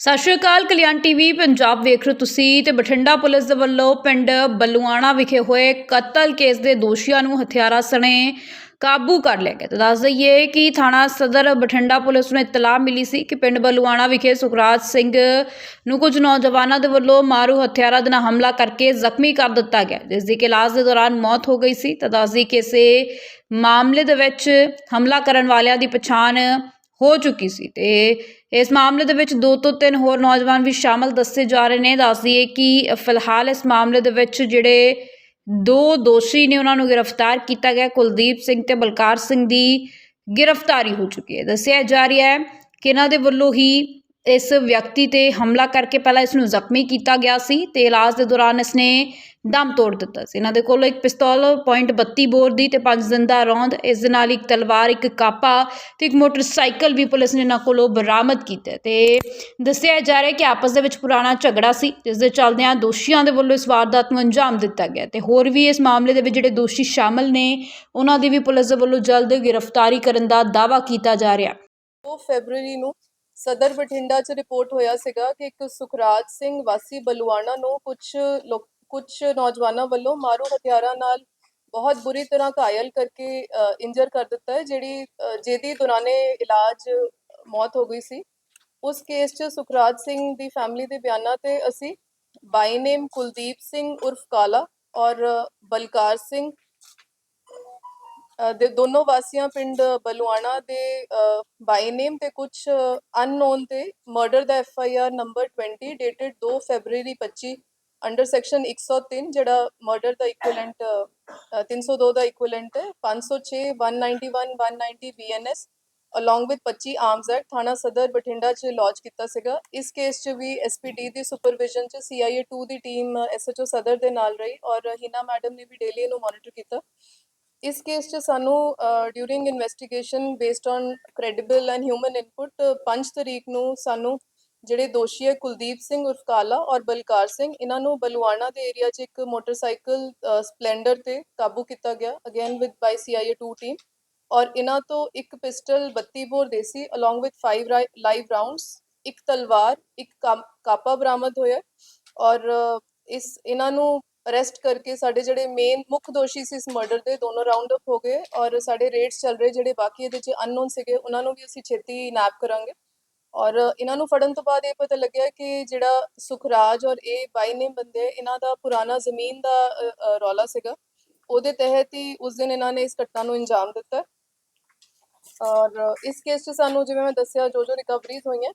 ਸਤਿ ਸ਼੍ਰੀ ਅਕਾਲ, ਕਲਿਆਣ ਟੀਵੀ, ਪੰਜਾਬ ਵੇਖ ਰਹੇ ਹੋ ਤੁਸੀਂ ਤੇ ਬਠਿੰਡਾ ਪੁਲਿਸ ਦੇ ਵੱਲੋਂ ਪਿੰਡ ਬਲੂਆਣਾ ਵਿਖੇ ਹੋਏ ਕਤਲ ਕੇਸ ਦੇ ਦੋਸ਼ੀਆਂ ਨੂੰ ਹਥਿਆਰਾਂ ਸਣੇ ਕਾਬੂ ਕਰ ਲਿਆ ਗਿਆ। ਤੇ ਦੱਸ ਦਈਏ ਕਿ ਥਾਣਾ ਸਦਰ ਬਠਿੰਡਾ ਪੁਲਿਸ ਨੂੰ ਇਤਲਾਹ ਮਿਲੀ ਸੀ ਕਿ ਪਿੰਡ ਬਲੂਆਣਾ ਵਿਖੇ ਸੁਖਰਾਜ ਸਿੰਘ ਨੂੰ ਕੁਝ ਨੌਜਵਾਨਾਂ ਦੇ ਵੱਲੋਂ ਮਾਰੂ ਹਥਿਆਰਾਂ ਦੇ ਨਾਲ ਹਮਲਾ ਕਰਕੇ ਜ਼ਖਮੀ ਕਰ ਦਿੱਤਾ ਗਿਆ। ਜਿਸ ਦੀ ਕਿ ਇਲਾਜ ਦੇ ਦੌਰਾਨ ਮੌਤ ਹੋ ਗਈ ਸੀ। ਤਾਂ ਦੱਸ ਦਈਏ ਕਿ ਇਸੇ ਮਾਮਲੇ ਦੇ ਵਿੱਚ ਹਮਲਾ ਕਰਨ ਵਾਲਿਆਂ ਦੀ ਪਛਾਣ ਹੋ ਚੁੱਕੀ ਸੀ। ਤੇ ਇਸ ਮਾਮਲੇ ਦੇ ਵਿੱਚ ਦੋ ਤੋਂ ਤਿੰਨ ਹੋਰ ਨੌਜਵਾਨ ਵੀ ਸ਼ਾਮਲ ਦੱਸੇ ਜਾ ਰਹੇ ਨੇ। ਦੱਸ ਦਈਏ ਕਿ ਫਿਲਹਾਲ ਇਸ ਮਾਮਲੇ ਦੇ ਵਿੱਚ ਜਿਹੜੇ ਦੋ ਦੋਸ਼ੀ ਨੇ, ਉਹਨਾਂ ਨੂੰ ਗ੍ਰਿਫਤਾਰ ਕੀਤਾ ਗਿਆ। ਕੁਲਦੀਪ ਸਿੰਘ ਤੇ ਬਲਕਾਰ ਸਿੰਘ ਦੀ ਗ੍ਰਿਫਤਾਰੀ ਹੋ ਚੁੱਕੀ ਹੈ। ਦੱਸਿਆ ਜਾ ਰਿਹਾ ਹੈ ਕਿ ਇਹਨਾਂ ਦੇ ਵੱਲੋਂ ਹੀ ਇਸ ਵਿਅਕਤੀ ਤੇ ਹਮਲਾ ਕਰਕੇ ਪਹਿਲਾਂ ਇਸ ਨੂੰ ਜ਼ਖਮੀ ਕੀਤਾ ਗਿਆ ਸੀ ਤੇ ਇਲਾਜ ਦੇ ਦੌਰਾਨ ਇਸ ਨੇ ਦਮ ਤੋੜ ਦਿੱਤਾ ਸੀ। ਇਹਨਾਂ ਦੇ ਕੋਲ ਇੱਕ ਪਿਸਤੌਲ .32 ਬੋਰ ਦੀ ਤੇ ਪੰਜ ਜ਼ਿੰਦਾ ਰੌਂਦ, ਇਸ ਦੇ ਨਾਲ ਇੱਕ ਤਲਵਾਰ, ਇੱਕ ਕਾਪਾ ਤੇ ਇੱਕ ਮੋਟਰਸਾਈਕਲ ਵੀ ਪੁਲਿਸ ਨੇ ਇਹਨਾਂ ਕੋਲੋਂ ਬਰਾਮਦ ਕੀਤਾ ਹੈ। ਤੇ ਦੱਸਿਆ ਜਾ ਰਿਹਾ ਕਿ ਆਪਸ ਦੇ ਵਿੱਚ ਪੁਰਾਣਾ ਝਗੜਾ ਸੀ, ਜਿਸ ਦੇ ਚੱਲਦਿਆਂ ਦੋਸ਼ੀਆਂ ਦੇ ਵੱਲੋਂ ਇਸ ਵਾਰਦਾਤ ਨੂੰ ਅੰਜਾਮ ਦਿੱਤਾ ਗਿਆ ਤੇ ਹੋਰ ਵੀ ਇਸ ਮਾਮਲੇ ਦੇ ਵਿੱਚ ਜਿਹੜੇ ਦੋਸ਼ੀ ਸ਼ਾਮਲ ਨੇ, ਉਹਨਾਂ ਦੀ ਵੀ ਪੁਲਿਸ ਦੇ ਵੱਲੋਂ ਜਲਦ ਗ੍ਰਿਫਤਾਰੀ ਕਰਨ ਦਾ ਦਾਅਵਾ ਕੀਤਾ ਜਾ ਰਿਹਾ ਹੈ। 2 ਫੈਬਰੂਰੀ ਨੂੰ ਸਦਰ ਬਠਿੰਡਾ 'ਚ ਰਿਪੋਰਟ ਹੋਇਆ ਸੀਗਾ ਕਿ ਇੱਕ ਸੁਖਰਾਜ ਸਿੰਘ ਵਾਸੀ ਬਲੂਆਣਾ ਨੂੰ ਕੁਝ ਲੋਕ ਕੁਝ ਨੌਜਵਾਨਾਂ ਵੱਲੋਂ ਮਾਰੂ ਹਥਿਆਰਾਂ ਨਾਲ ਬਹੁਤ ਬੁਰੀ ਤਰ੍ਹਾਂ ਘਾਇਲ ਕਰਕੇ ਇੰਜਰ ਕਰ ਦਿੱਤਾ ਹੈ ਜਿਹੜੀ ਅ, ਜਿਹਦੀ ਦੌਰਾਨੇ ਇਲਾਜ ਮੌਤ ਹੋ ਗਈ ਸੀ। ਉਸ ਕੇਸ 'ਚ ਸੁਖਰਾਜ ਸਿੰਘ ਦੀ ਫੈਮਿਲੀ ਦੇ ਬਿਆਨਾਂ ਤੇ ਅਸੀਂ ਬਾਈ ਨੇਮ ਕੁਲਦੀਪ ਸਿੰਘ ਉਰਫ ਕਾਲਾ ਔਰ ਬਲਕਾਰ ਸਿੰਘ ਦੇ ਦੋਨੋਂ ਵਾਸੀਆਂ ਪਿੰਡ ਬਲੂਆਣਾ ਦੇ ਬਾਈ ਨੇਮ ਤੇ ਕੁਝ ਅਨਨੋਨ ਤੇ murder the F I R number 20 dated 2 February 25 under section 103 ਜਿਹੜਾ ਮਰਡਰ ਦਾ ਇਕੁਇਵਲੈਂਟ 302 ਦਾ ਇਕੁਇਵਲੈਂਟ ਹੈ 506 191 190 BNS along with 25 arms act ਥਾਣਾ ਸਦਰ ਬਠਿੰਡਾ ਚ ਲੌਂਚ ਕੀਤਾ ਸੀਗਾ। ਇਸ ਕੇਸ ਚ ਵੀ ਐਸਪੀਡੀ ਦੀ ਸੁਪਰਵਿਜ਼ਨ ਚ ਸੀਆਈਏ 2 ਦੀ ਟੀਮ ਐਸਐਚਓ ਸਦਰ ਦੇ ਨਾਲ ਰਹੀ ਔਰ ਹਿਨਾ ਮੈਡਮ ਨੇ ਵੀ ਡੇਲੀ ਇਹਨੂੰ ਮੋਨੀਟਰ ਕੀਤਾ। ਇਸ ਕੇਸ 'ਚ ਸਾਨੂੰ during investigation based on credible and human input 5 ਤਰੀਕ ਨੂੰ ਸਾਨੂੰ ਜਿਹੜੇ ਦੋਸ਼ੀ ਹੈ ਕੁਲਦੀਪ ਸਿੰਘ ਉਰਫ ਕਾਲਾ ਔਰ ਬਲਕਾਰ ਸਿੰਘ, ਇਹਨਾਂ ਨੂੰ ਬਲੂਆਣਾ ਦੇ ਏਰੀਆ 'ਚ ਇੱਕ ਮੋਟਰਸਾਈਕਲ ਸਪਲੈਂਡਰ ਤੇ ਕਾਬੂ ਕੀਤਾ ਗਿਆ again with by CIA 2 team ਔਰ ਇਹਨਾਂ ਤੋਂ ਇੱਕ ਪਿਸਟਲ 32 ਬੋਰ ਦੇਸੀ ਅਲੋਂਗ ਵਿਦ 5 ਲਾਈਵ ਰਾਉਂਡਸ ਇੱਕ ਤਲਵਾਰ, ਇੱਕ ਕਾ- ਕਾਪਾ ਬਰਾਮਦ ਹੋਇਆ ਔਰ ਇਸ, ਇਹਨਾਂ ਨੂੰ ਅਰੈਸਟ ਕਰਕੇ ਸਾਡੇ ਜਿਹੜੇ ਮੇਨ ਮੁੱਖ ਦੋਸ਼ੀ ਸੀ ਇਸ ਮਰਡਰ ਦੇ, ਦੋਨੋਂ ਰਾਉਂਡ ਅਪ ਹੋ ਗਏ ਔਰ ਸਾਡੇ ਰੇਡਸ ਚੱਲ ਰਹੇ ਜਿਹੜੇ ਬਾਕੀ ਇਹਦੇ ਚ ਅਨਨੋਨ ਸੀਗੇ, ਉਹਨਾਂ ਨੂੰ ਵੀ ਅਸੀਂ ਛੇਤੀ ਨੈਪ ਕਰਾਂਗੇ। ਔਰ ਇਹਨਾਂ ਨੂੰ ਫੜਨ ਤੋਂ ਬਾਅਦ ਇਹ ਪਤਾ ਲੱਗਿਆ ਕਿ ਜਿਹੜਾ ਸੁਖਰਾਜ ਔਰ ਇਹ ਬਾਈ ਨੇ ਬੰਦੇ, ਇਹਨਾਂ ਦਾ ਪੁਰਾਣਾ ਜ਼ਮੀਨ ਦਾ ਰੌਲਾ ਸੀਗਾ। ਉਹਦੇ ਤਹਿਤ ਹੀ ਉਸ ਦਿਨ ਇਹਨਾਂ ਨੇ ਇਸ ਘਟਨਾ ਨੂੰ ਅੰਜਾਮ ਦਿੱਤਾ। ਔਰ ਇਸ ਕੇਸ 'ਚ ਸਾਨੂੰ ਜਿਵੇਂ ਮੈਂ ਦੱਸਿਆ ਜੋ ਜੋ ਰਿਕਵਰੀਜ਼ ਹੋਈਆਂ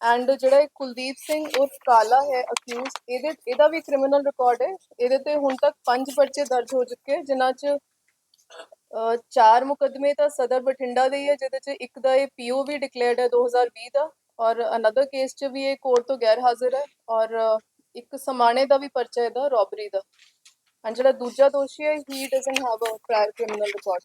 ਐਂਡ ਜਿਹੜਾ ਇਹ ਕੁਲਦੀਪ ਸਿੰਘ ਉਰਫ ਕਾਲਾ ਹੈ ਅਕਿਊਜ਼ ਇਹਦੇ, ਇਹਦਾ ਵੀ ਕ੍ਰਿਮੀਨਲ ਰਿਕਾਰਡ ਹੈ। ਇਹਦੇ ਤੇ ਹੁਣ ਤੱਕ ਪੰਜ ਪਰਚੇ ਦਰਜ ਹੋ ਚੁੱਕੇ ਜਿਨ੍ਹਾਂ 'ਚ ਚਾਰ ਮੁਕਦਮੇ ਤਾਂ ਸਦਰ ਬਠਿੰਡਾ ਦੇ ਹੀ ਹੈ, ਜਿਹਦੇ 'ਚ ਇੱਕ ਦਾ ਇਹ ਪੀਓ ਵੀ ਡਿਕਲੇਅਰਡ ਹੈ 2020 ਦਾ ਔਰ ਅਨਦਰ ਕੇਸ 'ਚ ਵੀ ਇਹ ਕੋਰਟ ਤੋਂ ਗੈਰ ਹਾਜ਼ਰ ਹੈ ਔਰ ਇੱਕ ਸਮਾਣੇ ਦਾ ਵੀ ਪਰਚਾ ਇਹਦਾ ਰੋਬਰੀ ਦਾ। ਐਂਡ ਜਿਹੜਾ ਦੂਜਾ ਦੋਸ਼ੀ ਹੈ he doesn't have a prior criminal record